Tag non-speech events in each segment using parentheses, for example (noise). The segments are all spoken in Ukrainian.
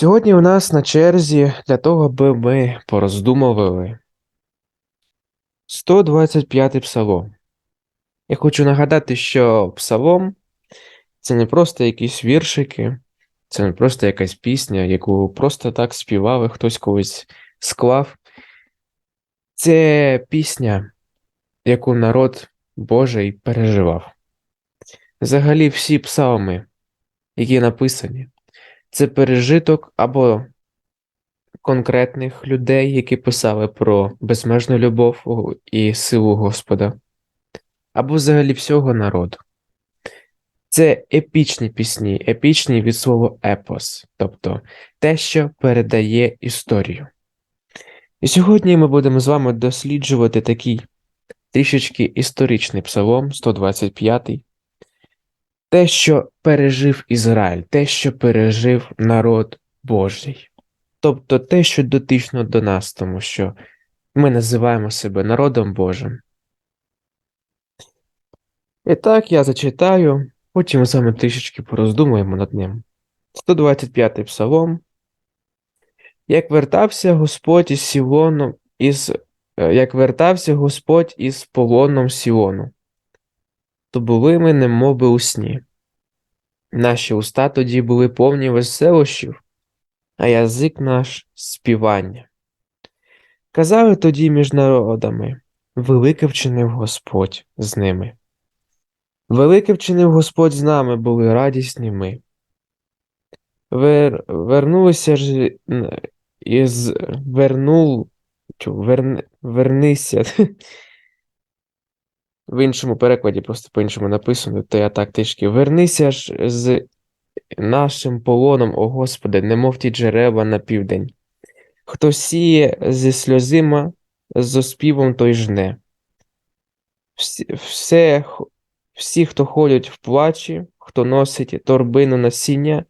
Сьогодні у нас на черзі для того, аби ми пороздумували 125-й псалом. Я хочу нагадати, що псалом це не просто якісь віршики, це не просто якась пісня, яку просто так співали, хтось колись склав. Це пісня, яку народ Божий переживав. Взагалі, всі псалми, які написані, це пережиток або конкретних людей, які писали про безмежну любов і силу Господа, або взагалі всього народу. Це епічні пісні, епічні від слова епос, тобто те, що передає історію. І сьогодні ми будемо з вами досліджувати такий трішечки історичний псалом 125 те, що пережив Ізраїль, те, що пережив народ Божий. Тобто те, що дотично до нас, тому що ми називаємо себе народом Божим. І так, я зачитаю, потім ми з вами трішечки пороздумуємо над ним. 125-й псалом. Як вертався Господь із Сілону, із, е, як вертався Господь із полоном Сіону, то були ми немов би у сні. Наші уста тоді були повні веселощів, а язик наш співання. Казали тоді між народами, велике вчинив Господь з ними. Велике вчинив Господь з нами, були радісні ми. Вер, вернулися ж із вернул, чу, верн, вернися. (laughs) В іншому перекладі просто по-іншому написано, то я так трішки. Вернися ж з нашим полоном, о Господи, немов ті джерела на південь. Хто сіє зі сльозима, з оспівом той жне. Всі, все, всі, хто ходять в плачі, хто носить торбину насіння,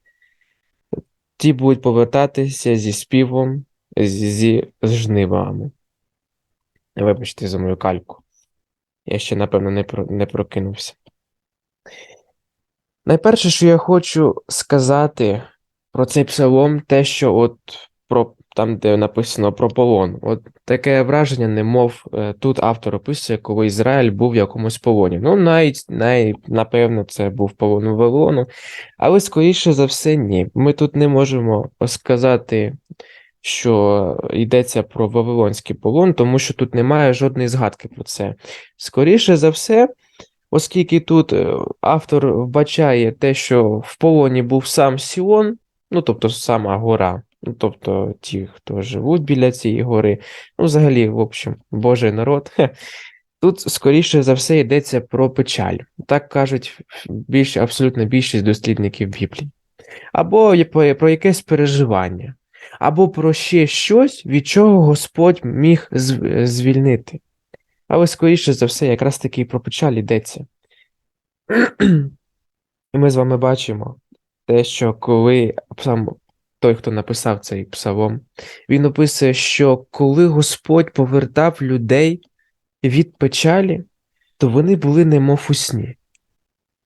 ті будуть повертатися зі співом, зі жнивами. Вибачте за мою кальку. Я ще, напевно, не, про, не прокинувся. Найперше, що я хочу сказати про цей псалом, те, що от про там, де написано про полон, от таке враження, немов е, тут автор описує, коли Ізраїль був в якомусь полоні. Ну, навіть, навіть напевно, це був полон у Вавилону, але скоріше за все, ні. Ми тут не можемо сказати, що йдеться про Вавилонський полон, тому що тут немає жодної згадки про це. Скоріше за все. Оскільки тут е, автор вбачає те, що в полоні був сам Сіон, ну тобто сама гора, ну тобто ті, хто живуть біля цієї гори, ну, взагалі, в общем, Божий народ. Тут, скоріше за все, йдеться про печаль. Так кажуть більш, абсолютно більшість дослідників Біблії. Або про якесь переживання, або про ще щось, від чого Господь міг звільнити. Але, скоріше за все, якраз таки і про печаль йдеться. І ми з вами бачимо те, що коли сам той, хто написав цей псалом, він описує, що коли Господь повертав людей від печалі, то вони були немов у сні.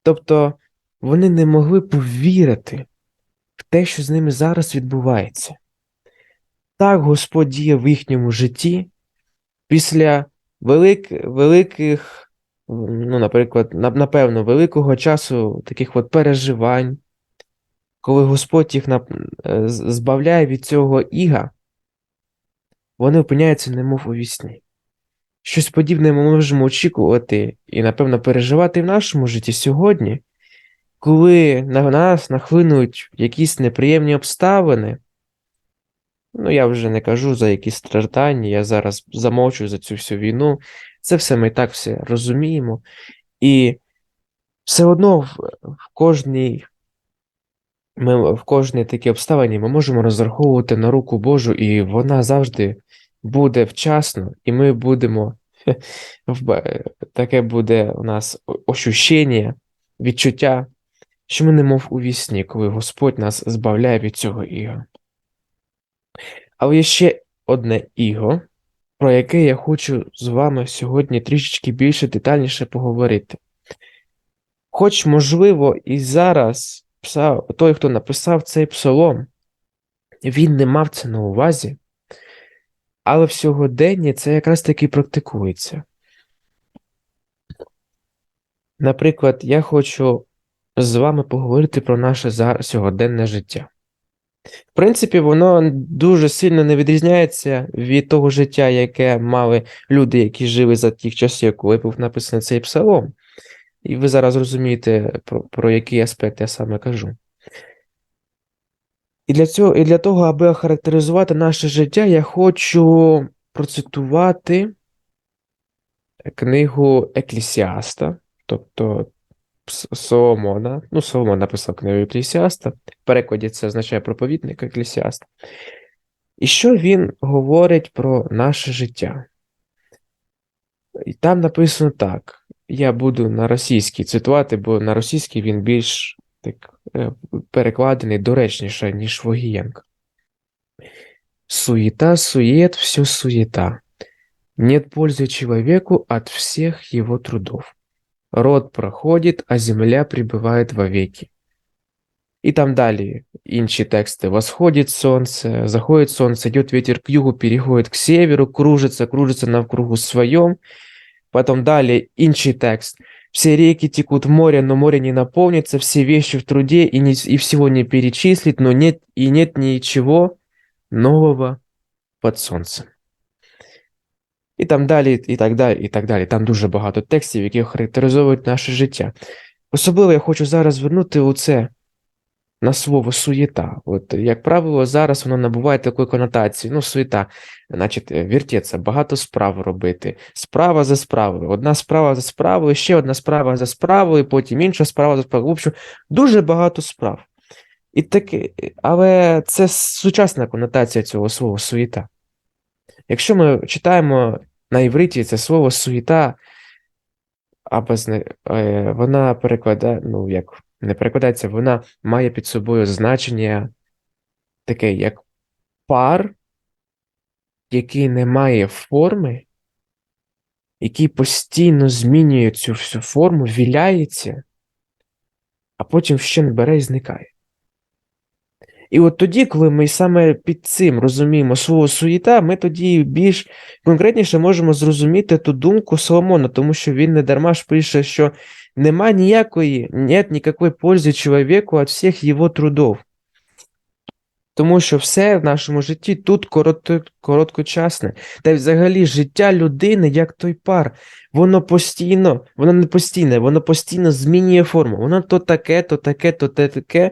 Тобто вони не могли повірити в те, що з ними зараз відбувається. Так Господь діє в їхньому житті після велик, великих, ну, наприклад, напевно, великого часу таких от переживань, коли Господь їх е, збавляє від цього іга, вони опиняються немов у вісні. Щось подібне ми можемо очікувати і, напевно, переживати в нашому житті сьогодні, коли на нас нахлинуть якісь неприємні обставини, Ну, я вже не кажу за якісь страждання, я зараз замовчу за цю всю війну. Це все ми і так все розуміємо. І все одно в, в кожній ми в кожній такій обставині ми можемо розраховувати на руку Божу, і вона завжди буде вчасно, і ми будемо (laughs) таке буде у нас ощущення, відчуття, що ми немов у вісні, коли Господь нас збавляє від цього іга. Але є ще одне іго, про яке я хочу з вами сьогодні трішечки більше детальніше поговорити. Хоч, можливо, і зараз той, хто написав цей псалом, він не мав це на увазі, але в сьогоденні це якраз таки практикується. Наприклад, я хочу з вами поговорити про наше сьогоденне життя. В принципі, воно дуже сильно не відрізняється від того життя, яке мали люди, які жили за тих часів, коли був написаний цей псалом. І ви зараз розумієте, про, про який аспект я саме кажу. І для цього, і для того, аби охарактеризувати наше життя, я хочу процитувати книгу Еклісіаста, тобто Соломона. Ну, Соломон написав книгу Еклісіаста. В перекладі це означає проповідник Еклісіаста. І що він говорить про наше життя? І там написано так. Я буду на російській цитувати, бо на російській він більш так е, перекладений доречніше, ніж Вогієнко. Суета, сует, все суета. Нет пользы человеку от всех его трудов. Род проходит, а земля пребывает вовеки. І там далі інші тексти. Восходит солнце, заходит солнце, идет ветер к югу, переходит к северу, кружится, кружится навкругу своем. Потом далее інший текст. Все реки текут в море, но море не наполнится, все вещи в труде, и, не, и всего не перечислить, но нет и нет ничего нового под сонцем. І там далі, і так далі, і так далі. Там дуже багато текстів, які характеризують наше життя. Особливо я хочу зараз звернути у це на слово суєта. От, як правило, зараз воно набуває такої конотації. Ну, суєта, значить, вертеться, багато справ робити. Справа за справою. Одна справа за справою, ще одна справа за справою, потім інша справа за справою. В общем, дуже багато справ. І таке, Але це сучасна конотація цього слова суєта. Якщо ми читаємо на івриті це слово суєта, е, вона перекладає, ну як не перекладається, вона має під собою значення таке, як пар, який не має форми, який постійно змінює цю всю форму, віляється, а потім ще не бере і зникає. І от тоді, коли ми саме під цим розуміємо слово суєта, ми тоді більш конкретніше можемо зрозуміти ту думку Соломона, тому що він не дарма ж пише, що нема ніякої, нет ніякої пользи чоловіку від всіх його трудов. Тому що все в нашому житті тут коротко, короткочасне. Та й взагалі життя людини, як той пар, воно постійно, воно не постійне, воно постійно змінює форму. Воно то таке, то таке, то таке.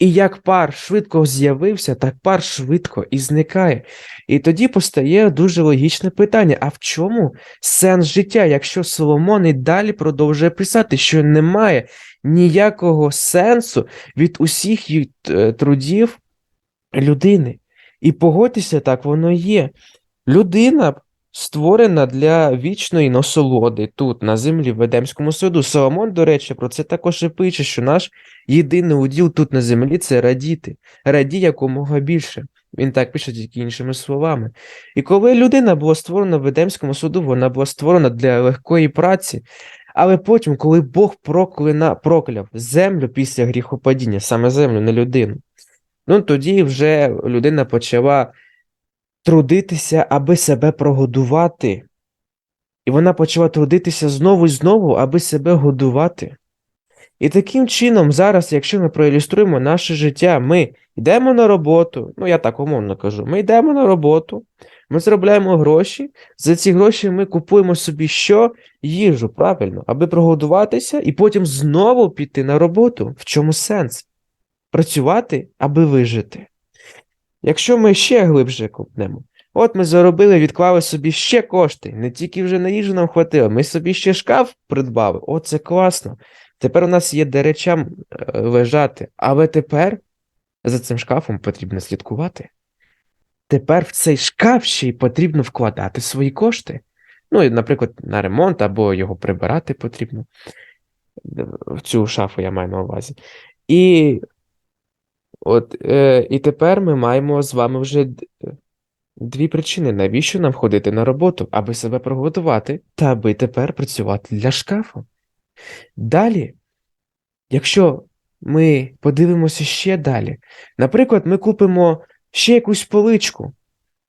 І як пар швидко з'явився, так пар швидко і зникає. І тоді постає дуже логічне питання: а в чому сенс життя, якщо Соломон і далі продовжує писати, що немає ніякого сенсу від усіх е, трудів людини? І погодьтеся, так воно є. Людина створена для вічної насолоди тут, на землі, в Едемському саду. Соломон, до речі, про це також і пише, що наш єдиний уділ тут на землі це радіти, раді якомога більше. Він так пише тільки іншими словами. І коли людина була створена в Едемському суду, вона була створена для легкої праці. Але потім, коли Бог проклина, прокляв землю після гріхопадіння, саме землю, не людину, ну тоді вже людина почала трудитися, аби себе прогодувати. І вона почала трудитися знову і знову, аби себе годувати. І таким чином, зараз, якщо ми проілюструємо наше життя, ми йдемо на роботу, ну я так умовно кажу, ми йдемо на роботу, ми заробляємо гроші, за ці гроші ми купуємо собі що? Їжу, правильно, аби прогодуватися і потім знову піти на роботу. В чому сенс? Працювати, аби вижити. Якщо ми ще глибше купнемо, от ми заробили, відклали собі ще кошти, не тільки вже на їжу нам хватило, ми собі ще шкаф придбали. О, це класно. Тепер у нас є де речам е, лежати, але тепер за цим шкафом потрібно слідкувати. Тепер в цей шкаф ще й потрібно вкладати свої кошти. Ну, наприклад, на ремонт або його прибирати потрібно. В цю шафу я маю на увазі. І от, е, і тепер ми маємо з вами вже дві причини, навіщо нам ходити на роботу, аби себе приготувати, та аби тепер працювати для шкафу. Далі, якщо ми подивимося ще далі, наприклад, ми купимо ще якусь поличку.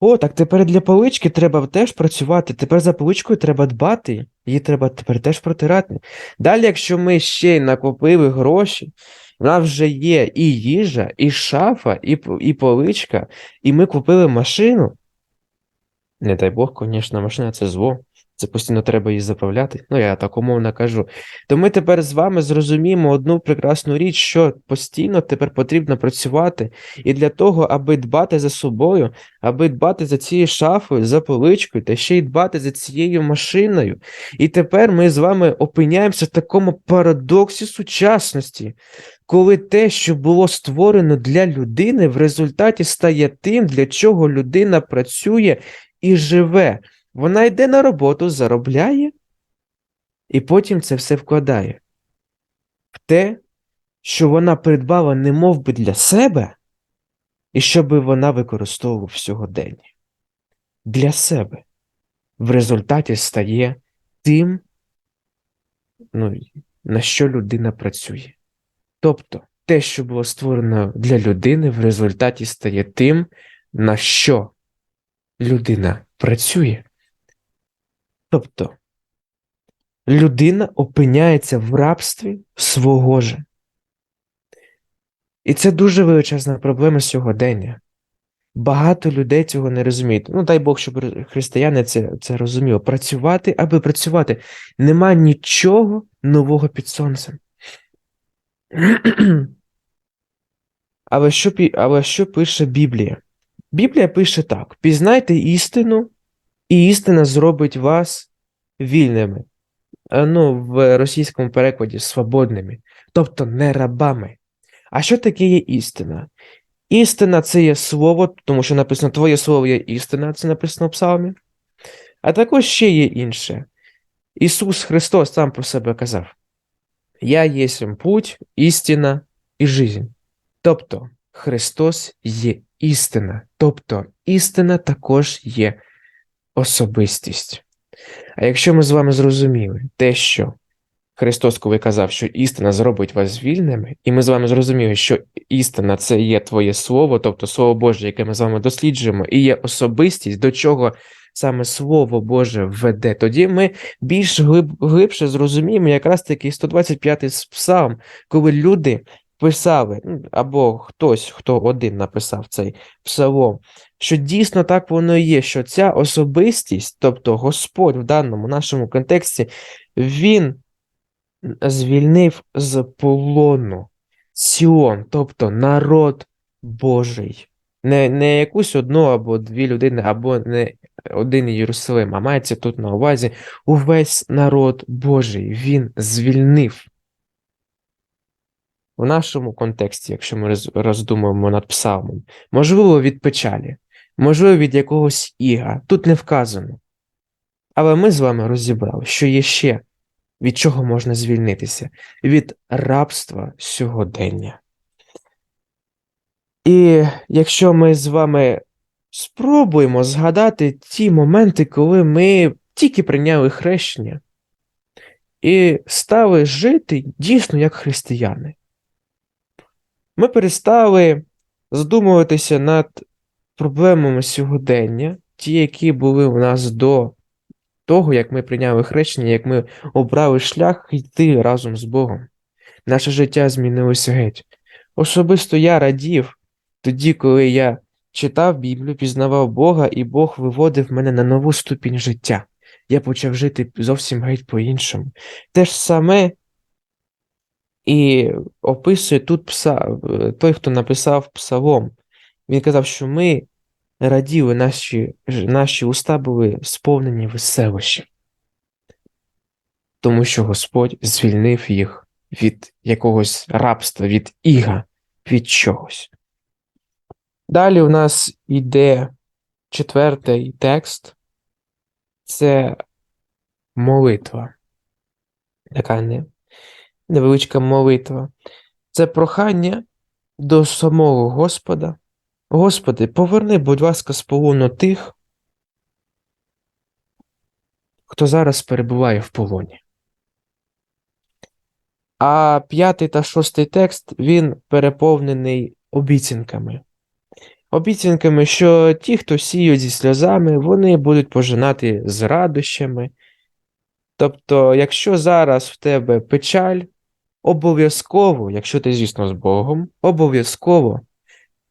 О, так тепер для полички треба теж працювати. Тепер за поличкою треба дбати, її треба тепер теж протирати. Далі, якщо ми ще й накопили гроші, в нас вже є і їжа, і шафа, і, і поличка, і ми купили машину. Не дай Бог, звісно, машина це зло. Це постійно треба її заправляти. Ну, я так умовно кажу. То ми тепер з вами зрозуміємо одну прекрасну річ, що постійно тепер потрібно працювати. І для того, аби дбати за собою, аби дбати за цією шафою, за поличкою, та ще й дбати за цією машиною. І тепер ми з вами опиняємося в такому парадоксі сучасності, коли те, що було створено для людини, в результаті стає тим, для чого людина працює і живе. Вона йде на роботу, заробляє, і потім це все вкладає в те, що вона придбала не би для себе, і щоби вона використовувала в сьогоденні. Для себе. В результаті стає тим, ну, на що людина працює. Тобто, те, що було створено для людини, в результаті стає тим, на що людина працює. Тобто, людина опиняється в рабстві свого же. І це дуже величезна проблема сьогодення. Багато людей цього не розуміють. Ну, дай Бог, щоб християни це, це розуміли. Працювати, аби працювати. Нема нічого нового під сонцем. (clears throat) Але що, але що пише Біблія? Біблія пише так: пізнайте істину, і істина зробить вас вільними. Е, Ну, в російському перекладі свободними, тобто не рабами. А що таке є істина? Істина це є слово, тому що написано Твоє слово є істина, це написано в псалмі. А також ще є інше. Ісус Христос сам про себе казав: Я єсмь путь, істина і жизнь. Тобто Христос є істина, тобто істина також є особистість. А якщо ми з вами зрозуміли те, що Христос, коли казав, що істина зробить вас вільними, і ми з вами зрозуміли, що істина це є твоє слово, тобто Слово Боже, яке ми з вами досліджуємо, і є особистість, до чого саме Слово Боже веде, тоді ми більш глиб, глибше зрозуміємо якраз таки 125-й псалм, коли люди писали, ну, або хтось, хто один написав цей псалом, що дійсно так воно і є, що ця особистість, тобто Господь в даному нашому контексті, він звільнив з полону Сіон, тобто народ Божий. Не, не якусь одну або дві людини, або не один Єрусалим, а мається тут на увазі увесь народ Божий. Він звільнив. В нашому контексті, якщо ми роздумуємо над псалмом, можливо, від печалі, можливо, від якогось іга, тут не вказано. Але ми з вами розібрали, що є ще, від чого можна звільнитися, від рабства сьогодення. І якщо ми з вами спробуємо згадати ті моменти, коли ми тільки прийняли хрещення і стали жити дійсно як християни, ми перестали задумуватися над проблемами сьогодення, ті, які були у нас до того, як ми прийняли хрещення, як ми обрали шлях йти разом з Богом. Наше життя змінилося геть. Особисто я радів тоді, коли я читав Біблію, пізнавав Бога, і Бог виводив мене на нову ступінь життя. Я почав жити зовсім геть по-іншому. Те ж саме і описує тут пса, е, той, хто написав псалом. Він казав, що ми раділи, наші, наші уста були сповнені веселощів, тому що Господь звільнив їх від якогось рабства, від іга, від чогось. Далі у нас йде четвертий текст це молитва. Така не, невеличка молитва. Це прохання до самого Господа. Господи, поверни, будь ласка, з полону тих, хто зараз перебуває в полоні. А п'ятий та шостий текст він переповнений обіцянками. обіцянками, що ті, хто сіють зі сльозами, вони будуть пожинати з радощами. Тобто, якщо зараз в тебе печаль, обов'язково, якщо ти, звісно, з Богом, обов'язково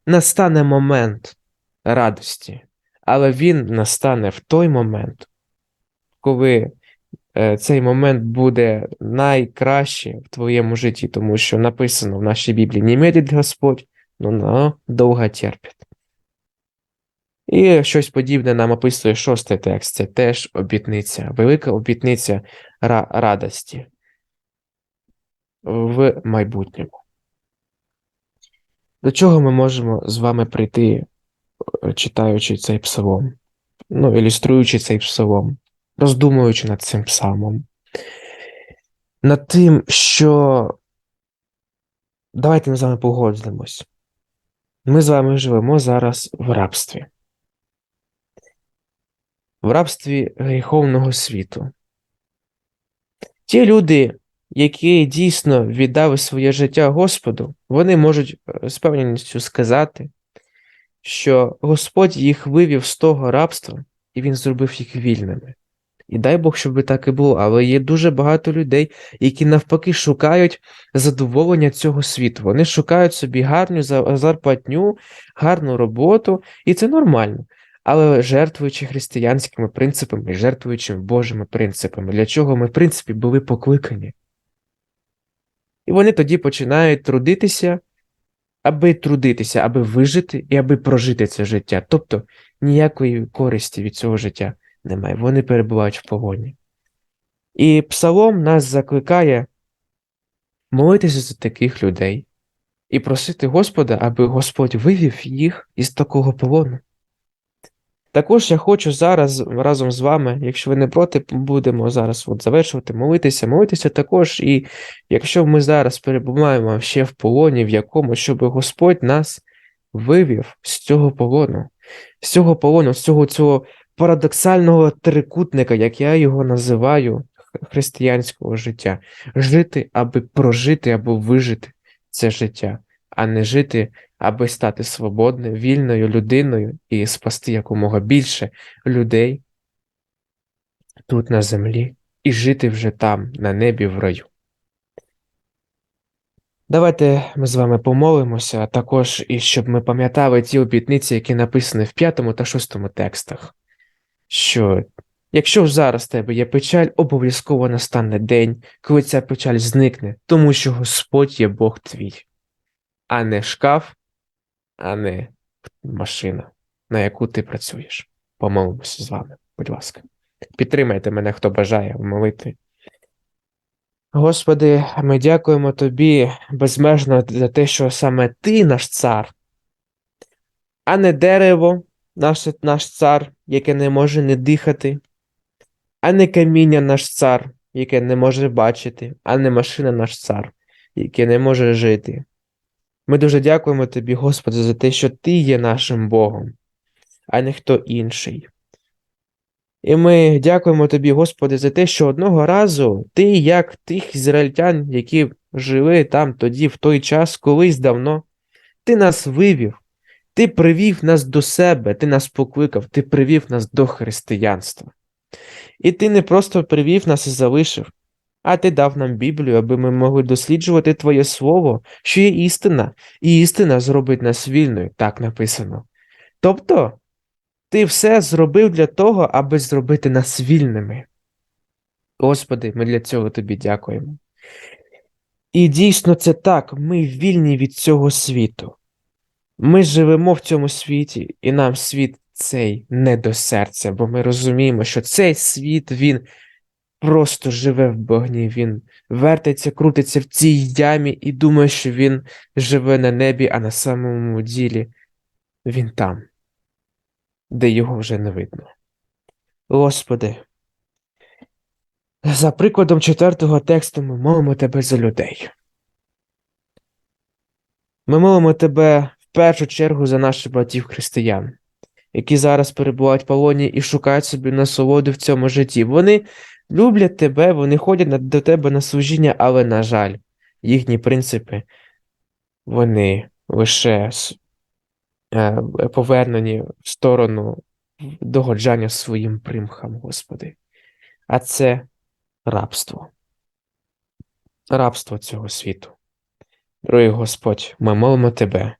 настане момент радості, але він настане в той момент, коли е, цей момент буде найкраще в твоєму житті, тому що написано в нашій Біблії не медить Господь, но но довго терпить. І щось подібне нам описує шостий текст. Це теж обітниця, велика обітниця радості в майбутньому. До чого ми можемо з вами прийти, е, читаючи цей псалом, ну, ілюструючи цей псалом, роздумуючи над цим псалмом? Над тим, що давайте ми з вами погодимось. Ми з вами живемо зараз в рабстві в рабстві гріховного світу. Ті люди, які дійсно віддали своє життя Господу, вони можуть е, з певністю сказати, що Господь їх вивів з того рабства, і Він зробив їх вільними. І дай Бог, щоб так і було, але є дуже багато людей, які навпаки шукають задоволення цього світу. Вони шукають собі гарну зарплатню, гарну роботу, і це нормально але жертвуючи християнськими принципами, жертвуючи Божими принципами, для чого ми, в принципі, були покликані. І вони тоді починають трудитися, аби трудитися, аби вижити і аби прожити це життя. Тобто ніякої користі від цього життя немає. Вони перебувають в погоні. І Псалом нас закликає молитися за таких людей і просити Господа, аби Господь вивів їх із такого полону. Також я хочу зараз разом з вами, якщо ви не проти, будемо зараз от завершувати, молитися, молитися також, і якщо ми зараз перебуваємо ще в полоні, в якому, щоб Господь нас вивів з цього полону, з цього полону, з цього цього парадоксального трикутника, як я його називаю, християнського життя, жити, аби прожити або вижити це життя, а не жити аби стати свободною, вільною людиною і спасти якомога більше людей тут на землі і жити вже там, на небі в раю. Давайте ми з вами помолимося, а також і щоб ми пам'ятали ті обітниці, які написані в п'ятому та шостому текстах, що якщо зараз в тебе є печаль, обов'язково настане день, коли ця печаль зникне, тому що Господь є Бог твій, а не шкаф, а не машина, на яку ти працюєш. Помолимося з вами, будь ласка. Підтримайте мене, хто бажає в молитві. Господи, ми дякуємо Тобі безмежно за те, що саме Ти наш цар, а не дерево, наш наш цар, яке не може не дихати, а не каміння наш цар, яке не може бачити, а не машина наш цар, яке не може жити. Ми дуже дякуємо тобі, Господи, за те, що Ти є нашим Богом, а не хто інший. І ми дякуємо тобі, Господи, за те, що одного разу ти, як тих ізраїльтян, які жили там тоді, в той час, колись давно, ти нас вивів, ти привів нас до себе, ти нас покликав, ти привів нас до християнства. І ти не просто привів нас і залишив, а ти дав нам Біблію, аби ми могли досліджувати Твоє Слово, що є істина, і істина зробить нас вільною, так написано. Тобто, ти все зробив для того, аби зробити нас вільними. Господи, ми для цього тобі дякуємо. І дійсно це так, ми вільні від цього світу. Ми живемо в цьому світі, і нам світ цей не до серця, бо ми розуміємо, що цей світ, він просто живе в багні, він вертиться, крутиться в цій ямі і думає, що він живе на небі, а на самому ділі він там, де його вже не видно. Господи, за прикладом четвертого тексту ми молимо Тебе за людей. Ми молимо Тебе в першу чергу за наших братів християн, які зараз перебувають в полоні і шукають собі насолоду в цьому житті. Вони люблять тебе, вони ходять до тебе на служіння, але, на жаль, їхні принципи, вони лише е, повернені в сторону догоджання своїм примхам, Господи. А це рабство. Рабство цього світу. Дорогий Господь, ми молимо Тебе.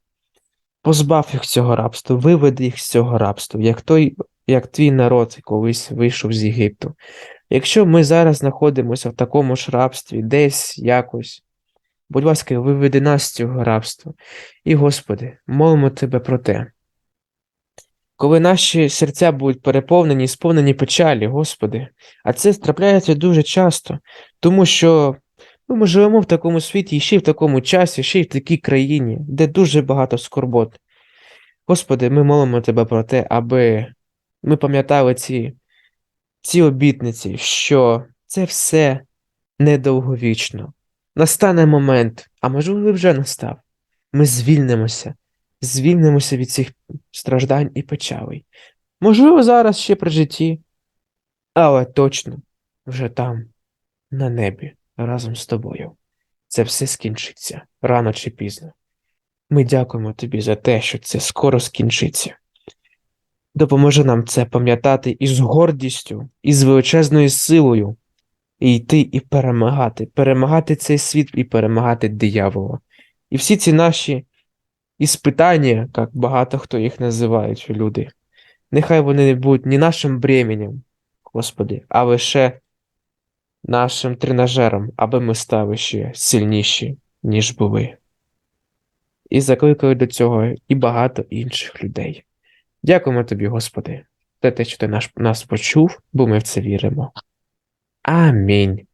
Позбав їх цього рабства, виведи їх з цього рабства, як той, як твій народ колись вийшов з Єгипту. Якщо ми зараз знаходимося в такому ж рабстві, десь якось, будь ласка, виведи нас з цього рабства. І, Господи, молимо Тебе про те. Коли наші серця будуть переповнені, сповнені печалі, Господи, а це трапляється дуже часто, тому що ми живемо в такому світі, і ще в такому часі, ще й в такій країні, де дуже багато скорбот. Господи, ми молимо Тебе про те, аби ми пам'ятали ці, ці обітниці, що це все недовговічно. Настане момент, а можливо, вже настав. Ми звільнимося, звільнимося від цих страждань і печалей. Можливо, зараз ще при житті, але точно вже там, на небі, разом з тобою. Це все скінчиться рано чи пізно. Ми дякуємо тобі за те, що це скоро скінчиться. Допоможи нам це пам'ятати із гордістю, і з величезною силою, і йти і перемагати, перемагати цей світ і перемагати диявола. І всі ці наші іспитання, як багато хто їх називають люди, нехай вони не будуть ні нашим бременем, Господи, а лише нашим тренажером, аби ми стали ще сильніші, ніж були. І закликали до цього і багато інших людей. Дякуємо тобі, Господи, за те, що ти наш, нас почув, бо ми в це віримо. Амінь.